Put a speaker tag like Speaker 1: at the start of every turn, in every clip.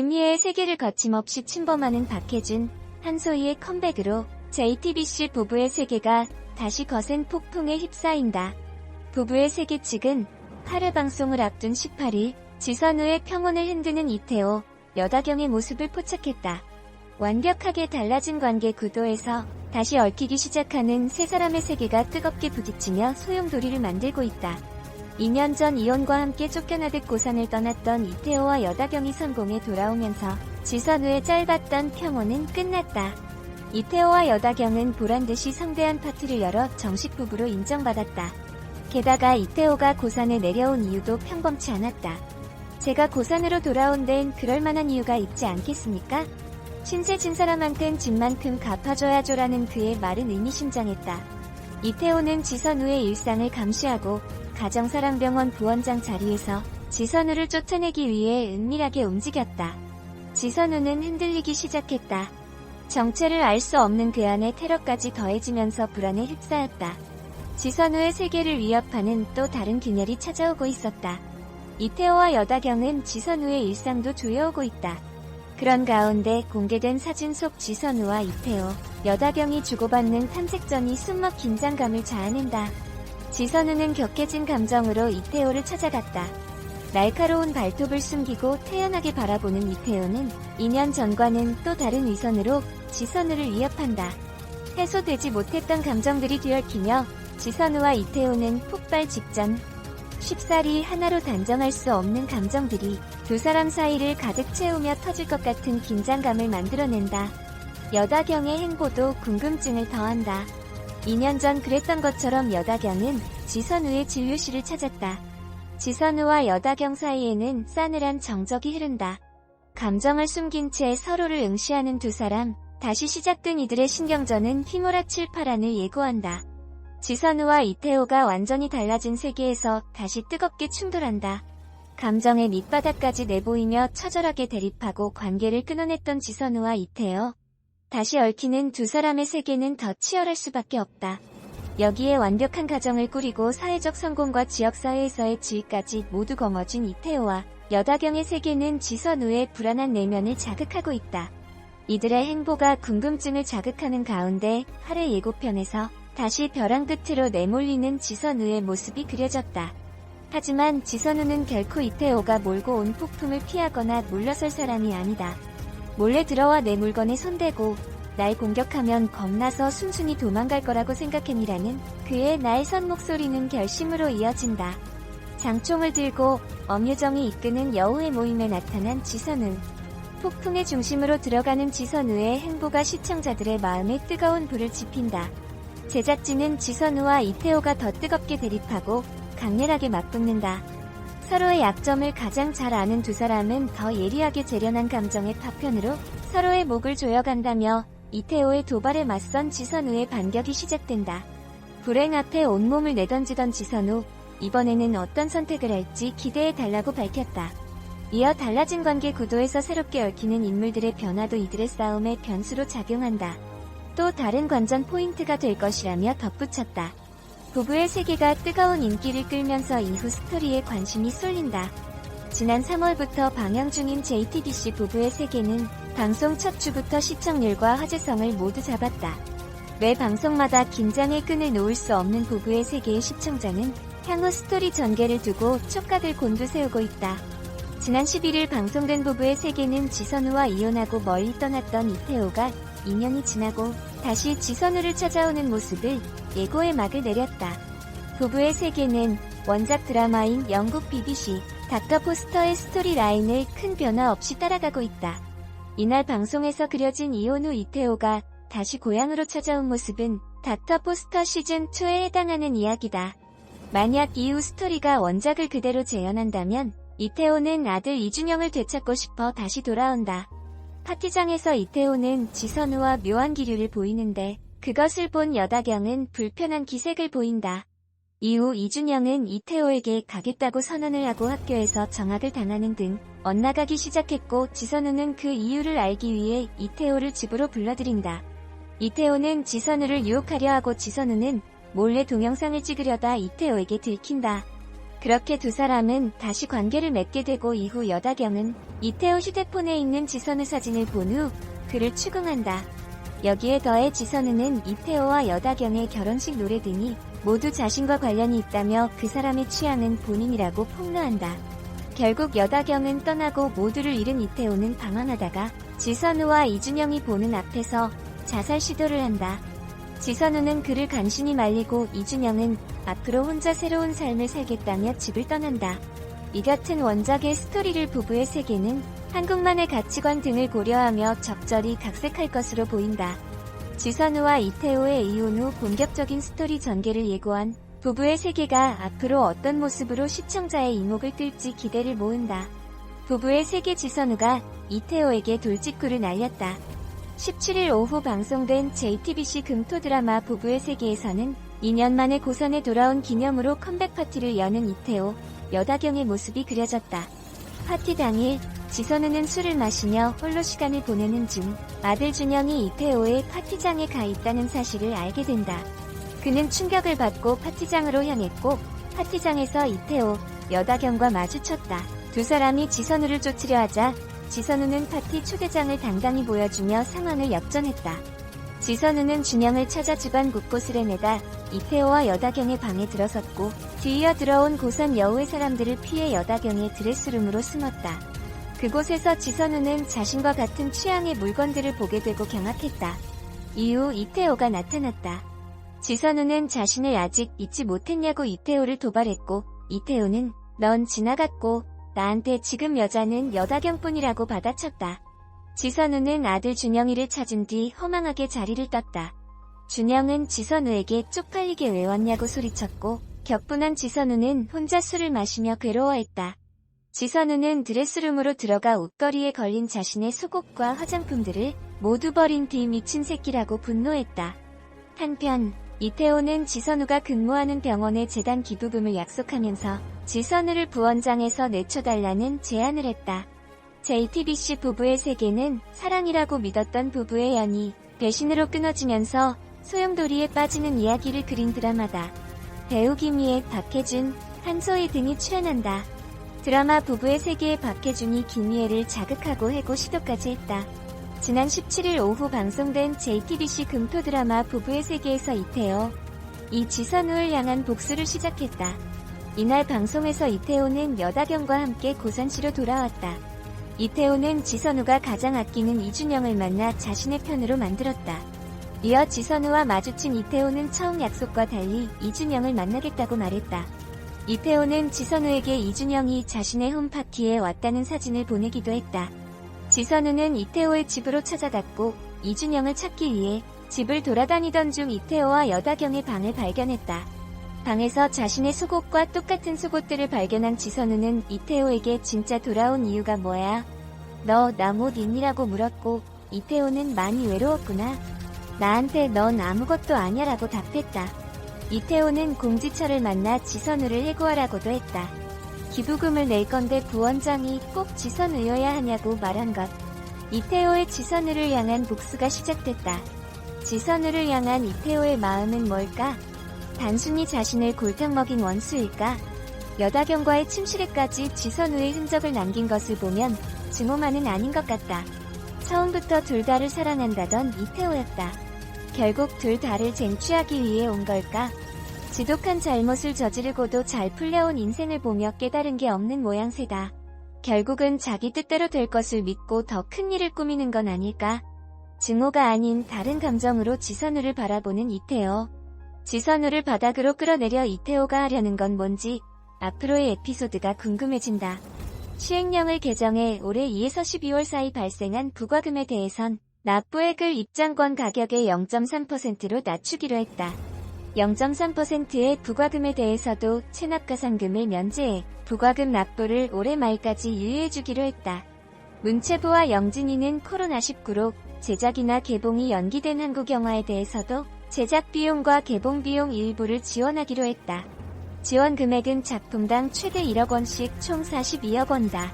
Speaker 1: 김희애의 세계를 거침없이 침범하는 박해준, 한소희의 컴백으로 JTBC 부부의 세계가 다시 거센 폭풍에 휩싸인다. 부부의 세계 측은 8회 방송을 앞둔 18일 지선우의 평온을 흔드는 이태호, 여다경의 모습을 포착했다. 완벽하게 달라진 관계 구도에서 다시 얽히기 시작하는 세 사람의 세계가 뜨겁게 부딪히며 소용돌이를 만들고 있다. 2년 전 이혼과 함께 쫓겨나듯 고산을 떠났던 이태호와 여다경이 성공에 돌아오면서 지선우의 짧았던 평온은 끝났다. 이태호와 여다경은 보란듯이 성대한 파티를 열어 정식 부부로 인정받았다. 게다가 이태호가 고산에 내려온 이유도 평범치 않았다. 제가 고산으로 돌아온 데엔 그럴 만한 이유가 있지 않겠습니까? 신세 진 사람한텐 집만큼 갚아줘야죠라는 그의 말은 의미심장했다. 이태호는 지선우의 일상을 감시하고 가정사랑병원 부원장 자리에서 지선우를 쫓아내기 위해 은밀하게 움직였다. 지선우는 흔들리기 시작했다. 정체를 알 수 없는 그 안에 테러까지 더해지면서 불안에 휩싸였다. 지선우의 세계를 위협하는 또 다른 균열이 찾아오고 있었다. 이태호와 여다경은 지선우의 일상도 조여오고 있다. 그런 가운데 공개된 사진 속 지선우와 이태호, 여다경이 주고받는 탐색전이 숨막 긴장감을 자아낸다. 지선우는 격해진 감정으로 이태호를 찾아갔다. 날카로운 발톱을 숨기고 태연하게 바라보는 이태호는 2년 전과는 또 다른 위선으로 지선우를 위협한다. 해소되지 못했던 감정들이 뒤얽히며 지선우와 이태호는 폭발 직전 쉽사리 하나로 단정할 수 없는 감정들이 두 사람 사이를 가득 채우며 터질 것 같은 긴장감을 만들어낸다. 여다경의 행보도 궁금증을 더한다. 2년 전 그랬던 것처럼 여다경은 지선우의 진료실을 찾았다. 지선우와 여다경 사이에는 싸늘한 정적이 흐른다. 감정을 숨긴 채 서로를 응시하는 두 사람, 다시 시작된 이들의 신경전은 휘몰아칠 파란을 예고한다. 지선우와 이태호가 완전히 달라진 세계에서 다시 뜨겁게 충돌한다. 감정의 밑바닥까지 내보이며 처절하게 대립하고 관계를 끊어냈던 지선우와 이태호. 다시 얽히는 두 사람의 세계는 더 치열할 수밖에 없다. 여기에 완벽한 가정을 꾸리고 사회적 성공과 지역사회에서의 지위까지 모두 거머쥔 이태호와 여다경의 세계는 지선우의 불안한 내면을 자극하고 있다. 이들의 행보가 궁금증을 자극하는 가운데 8회 예고편에서 다시 벼랑 끝으로 내몰리는 지선우의 모습이 그려졌다. 하지만 지선우는 결코 이태호가 몰고 온 폭풍을 피하거나 물러설 사람이 아니다. 몰래 들어와 내 물건에 손대고 날 공격하면 겁나서 순순히 도망갈 거라고 생각했니라는 그의 날선 목소리는 결심으로 이어진다. 장총을 들고 엄유정이 이끄는 여우의 모임에 나타난 지선우. 폭풍의 중심으로 들어가는 지선우의 행보가 시청자들의 마음에 뜨거운 불을 지핀다. 제작진은 지선우와 이태호가 더 뜨겁게 대립하고 강렬하게 맞붙는다. 서로의 약점을 가장 잘 아는 두 사람은 더 예리하게 재련한 감정의 파편으로 서로의 목을 조여간다며 이태호의 도발에 맞선 지선우의 반격이 시작된다. 불행 앞에 온몸을 내던지던 지선우, 이번에는 어떤 선택을 할지 기대해 달라고 밝혔다. 이어 달라진 관계 구도에서 새롭게 얽히는 인물들의 변화도 이들의 싸움의 변수로 작용한다. 또 다른 관전 포인트가 될 것이라며 덧붙였다. 부부의 세계가 뜨거운 인기를 끌면서 이후 스토리에 관심이 쏠린다. 지난 3월부터 방영 중인 JTBC 부부의 세계는 방송 첫 주부터 시청률과 화제성을 모두 잡았다. 매 방송마다 긴장의 끈을 놓을 수 없는 부부의 세계의 시청자는 향후 스토리 전개를 두고 촉각을 곤두세우고 있다. 지난 11일 방송된 부부의 세계는 지선우와 이혼하고 멀리 떠났던 이태호가 2년이 지나고 다시 지선우를 찾아오는 모습을 예고의 막을 내렸다. 부부의 세계는 원작 드라마인 영국 BBC 닥터 포스터의 스토리 라인을 큰 변화 없이 따라가고 있다. 이날 방송에서 그려진 이혼 후 이태호가 다시 고향으로 찾아온 모습은 닥터 포스터 시즌2에 해당하는 이야기다. 만약 이후 스토리가 원작을 그대로 재현한다면 이태호는 아들 이준영을 되찾고 싶어 다시 돌아온다. 파티장에서 이태호는 지선우와 묘한 기류를 보이는데 그것을 본 여다경은 불편한 기색을 보인다. 이후 이준영은 이태호에게 가겠다고 선언을 하고 학교에서 정학을 당하는 등 엇나가기 시작했고 지선우는 그 이유를 알기 위해 이태호를 집으로 불러들인다. 이태호는 지선우를 유혹하려 하고 지선우는 몰래 동영상을 찍으려다 이태호에게 들킨다. 그렇게 두 사람은 다시 관계를 맺게 되고 이후 여다경은 이태호 휴대폰에 있는 지선우 사진을 본 후 그를 추궁한다. 여기에 더해 지선우는 이태호와 여다경의 결혼식 노래 등이 모두 자신과 관련이 있다며 그 사람의 취향은 본인이라고 폭로한다. 결국 여다경은 떠나고 모두를 잃은 이태호는 방황하다가 지선우와 이준영이 보는 앞에서 자살 시도를 한다. 지선우는 그를 간신히 말리고 이준영은 앞으로 혼자 새로운 삶을 살겠다며 집을 떠난다. 이 같은 원작의 스토리를 부부의 세계는 한국만의 가치관 등을 고려하며 적절히 각색할 것으로 보인다. 지선우와 이태호의 이혼 후 본격적인 스토리 전개를 예고한 부부의 세계가 앞으로 어떤 모습으로 시청자의 이목을 끌지 기대를 모은다. 부부의 세계 지선우가 이태호에게 돌직구를 날렸다. 17일 오후 방송된 JTBC 금토 드라마 부부의 세계에서는 2년 만에 고선에 돌아온 기념으로 컴백 파티를 여는 이태호, 여다경의 모습이 그려졌다. 파티 당일 지선우는 술을 마시며 홀로 시간을 보내는 중 아들 준영이 이태호의 파티장에 가 있다는 사실을 알게 된다. 그는 충격을 받고 파티장으로 향했고 파티장에서 이태호, 여다경과 마주쳤다. 두 사람이 지선우를 쫓으려 하자 지선우는 파티 초대장을 당당히 보여주며 상황을 역전했다. 지선우는 준영을 찾아 집안 곳곳을 헤매다 이태호와 여다경의 방에 들어섰고 뒤이어 들어온 고선 여우의 사람들을 피해 여다경의 드레스룸으로 숨었다. 그곳에서 지선우는 자신과 같은 취향의 물건들을 보게 되고 경악했다. 이후 이태호가 나타났다. 지선우는 자신을 아직 잊지 못했냐고 이태호를 도발했고 이태호는 넌 지나갔고 나한테 지금 여자는 여다경뿐이라고 받아쳤다. 지선우는 아들 준영이를 찾은 뒤 허망하게 자리를 떴다. 준영은 지선우에게 쪽팔리게 왜 왔냐고 소리쳤고 격분한 지선우는 혼자 술을 마시며 괴로워했다. 지선우는 드레스룸으로 들어가 옷걸이에 걸린 자신의 속옷과 화장품들을 모두 버린 뒤 미친 새끼라고 분노했다. 한편 이태호는 지선우가 근무하는 병원의 재단 기부금을 약속하면서 지선우를 부원장에서 내쳐달라는 제안을 했다. JTBC 부부의 세계는 사랑이라고 믿었던 부부의 연이 배신으로 끊어지면서 소용돌이에 빠지는 이야기를 그린 드라마다. 배우 김희애, 박해준, 한소희 등이 출연한다. 드라마 부부의 세계의 박해준이 김희애를 자극하고 해고 시도까지 했다. 지난 17일 오후 방송된 JTBC 금토 드라마 부부의 세계에서 이태호, 이 지선우를 향한 복수를 시작했다. 이날 방송에서 이태호는 여다경과 함께 고산시로 돌아왔다. 이태호는 지선우가 가장 아끼는 이준영을 만나 자신의 편으로 만들었다. 이어 지선우와 마주친 이태호는 처음 약속과 달리 이준영을 만나겠다고 말했다. 이태호는 지선우에게 이준영이 자신의 홈파티에 왔다는 사진을 보내기도 했다. 지선우는 이태호의 집으로 찾아갔고 이준영을 찾기 위해 집을 돌아다니던 중 이태호와 여다경의 방을 발견했다. 방에서 자신의 속옷과 똑같은 속옷들을 발견한 지선우는 이태호에게 진짜 돌아온 이유가 뭐야? 너 나 못 있니라고 물었고 이태호는 많이 외로웠구나. 나한테 넌 아무것도 아냐라고 답했다. 이태호는 공지처를 만나 지선우를 해고하라고도 했다. 기부금을 낼 건데 부원장이 꼭 지선우여야 하냐고 말한 것. 이태호의 지선우를 향한 복수가 시작됐다. 지선우를 향한 이태호의 마음은 뭘까? 단순히 자신을 골탕 먹인 원수일까? 여다경과의 침실에까지 지선우의 흔적을 남긴 것을 보면 증오만은 아닌 것 같다. 처음부터 둘 다를 사랑한다던 이태호였다. 결국 둘 다를 쟁취하기 위해 온 걸까? 지독한 잘못을 저지르고도 잘 풀려온 인생을 보며 깨달은 게 없는 모양새다. 결국은 자기 뜻대로 될 것을 믿고 더 큰 일을 꾸미는 건 아닐까? 증오가 아닌 다른 감정으로 지선우를 바라보는 이태호. 지선우를 바닥으로 끌어내려 이태호가 하려는 건 뭔지 앞으로의 에피소드가 궁금해진다. 시행령을 개정해 올해 2에서 12월 사이 발생한 부과금에 대해선 납부액을 입장권 가격의 0.3%로 낮추기로 했다. 0.3%의 부과금에 대해서도 체납가상금을 면제해 부과금 납부를 올해 말까지 유예해주기로 했다. 문체부와 영진이는 코로나19로 제작이나 개봉이 연기된 한국 영화에 대해서도 제작 비용과 개봉 비용 일부를 지원하기로 했다. 지원 금액은 작품당 최대 1억 원씩 총 42억 원다.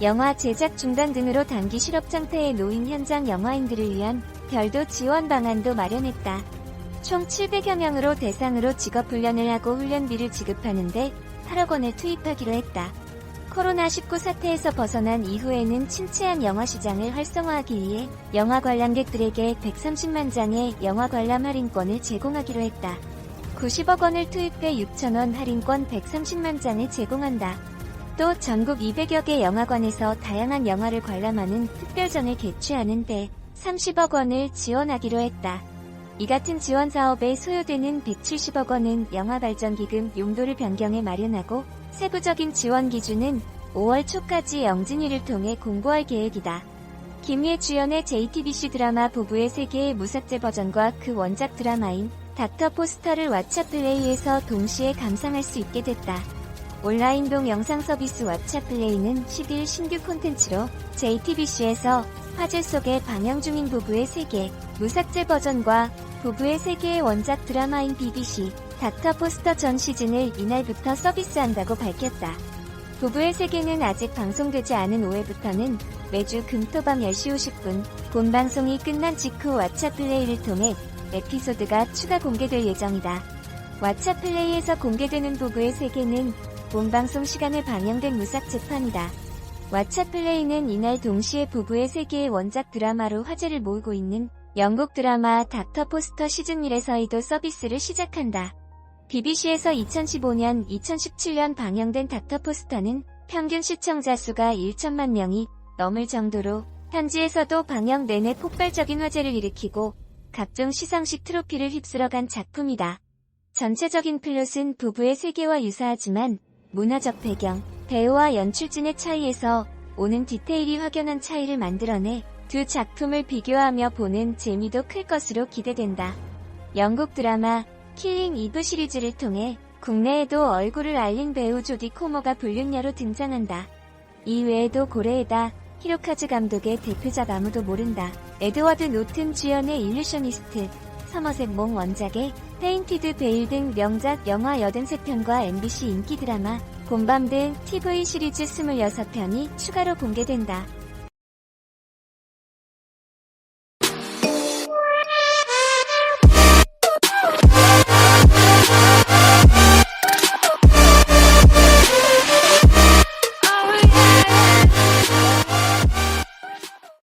Speaker 1: 영화 제작 중단 등으로 단기 실업 상태에 놓인 현장 영화인들을 위한 별도 지원 방안도 마련했다. 총 700여 명으로 대상으로 직업훈련을 하고 훈련비를 지급하는데 8억 원을 투입하기로 했다. 코로나19 사태에서 벗어난 이후에는 침체한 영화 시장을 활성화하기 위해 영화 관람객들에게 130만 장의 영화 관람 할인권을 제공하기로 했다. 90억 원을 투입해 6천 원 할인권 130만 장을 제공한다. 또 전국 200여 개 영화관에서 다양한 영화를 관람하는 특별전을 개최하는데 30억 원을 지원하기로 했다. 이 같은 지원 사업에 소요되는 170억 원은 영화발전기금 용도를 변경해 마련하고 세부적인 지원 기준은 5월 초까지 영진위를 통해 공고할 계획이다. 김희애 주연의 JTBC 드라마 부부의 세계의 무삭제 버전과 그 원작 드라마인 닥터 포스터를 왓챠플레이에서 동시에 감상할 수 있게 됐다. 온라인동 영상 서비스 왓챠플레이는 10일 신규 콘텐츠로 JTBC에서 화제 속에 방영 중인 부부의 세계 무삭제 버전과 부부의 세계의 원작 드라마인 BBC 닥터 포스터 전 시즌을 이날부터 서비스한다고 밝혔다. 부부의 세계는 아직 방송되지 않은 5회부터는 매주 금토밤 10시 50분 본 방송이 끝난 직후 왓챠 플레이를 통해 에피소드가 추가 공개될 예정이다. 왓챠 플레이에서 공개되는 부부의 세계는 본 방송 시간에 방영된 무삭제판이다. 왓챠 플레이는 이날 동시에 부부의 세계의 원작 드라마로 화제를 모으고 있는 영국 드라마 닥터 포스터 시즌 1에서이도 서비스를 시작한다. BBC에서 2015년, 2017년 방영된 닥터 포스터는 평균 시청자 수가 1천만 명이 넘을 정도로 현지에서도 방영 내내 폭발적인 화제를 일으키고 각종 시상식 트로피를 휩쓸어간 작품이다. 전체적인 플롯은 부부의 세계와 유사하지만 문화적 배경, 배우와 연출진의 차이에서 오는 디테일이 확연한 차이를 만들어내 두 작품을 비교하며 보는 재미도 클 것으로 기대된다. 영국 드라마 킬링 이브 시리즈를 통해 국내에도 얼굴을 알린 배우 조디 코모가 불륜녀로 등장한다. 이 외에도 고레에다 히로카즈 감독의 대표작 아무도 모른다. 에드워드 노튼 주연의 일루셔니스트, 서머셋 몽 원작의 페인티드 베일 등 명작 영화 83편과 MBC 인기 드라마 곰밤 등 TV 시리즈 26편이 추가로 공개된다.